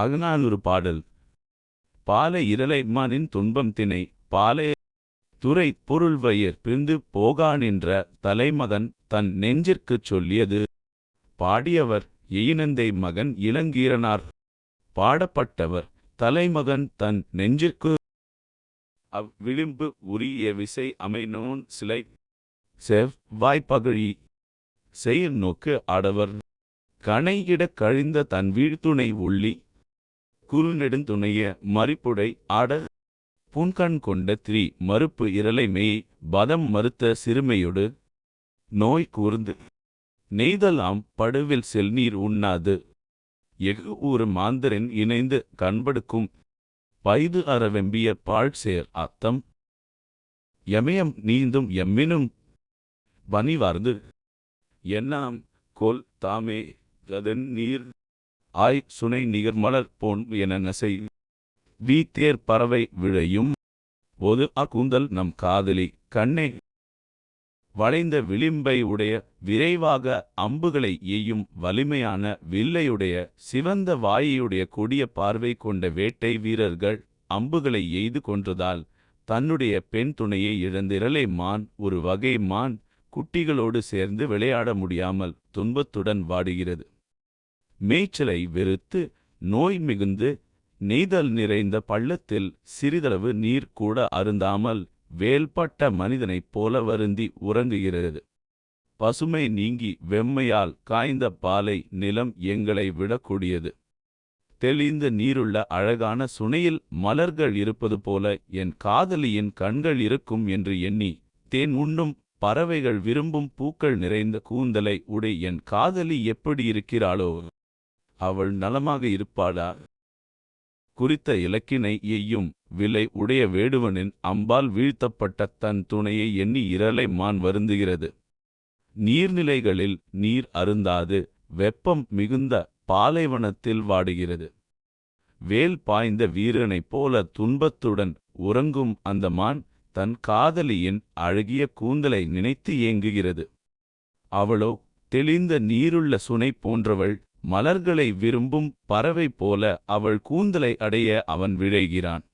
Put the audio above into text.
அகநானூறு பாடல். பாலை இரலை மானின் துன்பம் தினை பாலை துறை பொருள் வயிர் பிரிந்து போகா நின்ற தலைமகன் தன் நெஞ்சிற்குச் சொல்லியது. பாடியவர் எயினந்தை மகன் இளங்கீரனார். பாடப்பட்டவர் தலைமகன் தன் நெஞ்சிற்கு அவ் விளிம்பு உரிய விசை அமைனோன் சிலை. செவ் வாய்ப்பகழி செயிர் நோக்கு ஆடவர். கணையிட கழிந்த தன் வீழ்த்துணை உள்ளி குறுநெடுந்துணைய மறிப்புடை ஆட புன்கண் கொண்ட திரி மறுப்பு இரலை மெய் பதம் மறுத்த சிறுமையொடு நோய் கூர்ந்து. நெய்தலாம் படுவில் செல்நீர் உண்ணாது. எஃகு ஊறு மாந்தரின் இணைந்து கண்படுக்கும். பைது அறவெம்பிய பாழ்சேர் அத்தம். எமயம் நீந்தும் எம்மினும் பனிவார்ந்து. என்னாம் கொல் தாமே கதன் நீர் ஆய் சுனை நிகர்மலர் போன் என நசை. வீ தேர் பறவை விழையும் ஒது அக்கூந்தல் நம் காதலி கண்ணே. வளைந்த விளிம்பை உடைய விரைவாக அம்புகளை எய்யும் வலிமையான வில்லையுடைய சிவந்த வாயையுடைய கொடிய பார்வை கொண்ட வேட்டை வீரர்கள் அம்புகளை எய்து கொன்றதால் தன்னுடைய பெண் துணையை இழந்திரலே மான் ஒரு வகை மான் குட்டிகளோடு சேர்ந்து விளையாட முடியாமல் துன்பத்துடன் வாடுகிறது. மேய்ச்சலை வெறுத்து நோய் மிகுந்து நெய்தல் நிறைந்த பள்ளத்தில் சிறிதளவு நீர் கூட அருந்தாமல் வேல்பட்ட மனிதனைப் போல வருந்தி உறங்குகிறது. பசுமை நீங்கி வெம்மையால் காய்ந்த பாலை நிலம் எங்களை விடக்கூடியது. தெளிந்த நீருள்ள அழகான சுனையில் மலர்கள் இருப்பது போல என் காதலியின் கண்கள் இருக்கும் என்று எண்ணி தேன் உண்ணும் பறவைகள் விரும்பும் பூக்கள் நிறைந்த கூந்தலை உடை என் காதலி எப்படி இருக்கிறாளோ. அவள் நலமாக இருப்பாளா? குறித்த இலக்கினை எய்யும் விலை உடைய வேடுவனின் அம்பால் வீழ்த்தப்பட்ட தன் துணையை எண்ணி இரலை மான் வருந்துகிறது. நீர்நிலைகளில் நீர் அருந்தாது வெப்பம் மிகுந்த பாலைவனத்தில் வாடுகிறது. வேல் பாய்ந்த வீரனைப் போல துன்பத்துடன் உறங்கும் அந்த மான் தன் காதலியின் அழகிய கூந்தலை நினைத்து ஏங்குகிறது. அவளோ தெளிந்த நீருள்ள சுனை போன்றவள் மலர்களை விரும்பும் பறவை போல அவள் கூந்தலை அடைய அவன் விழைகிறான்.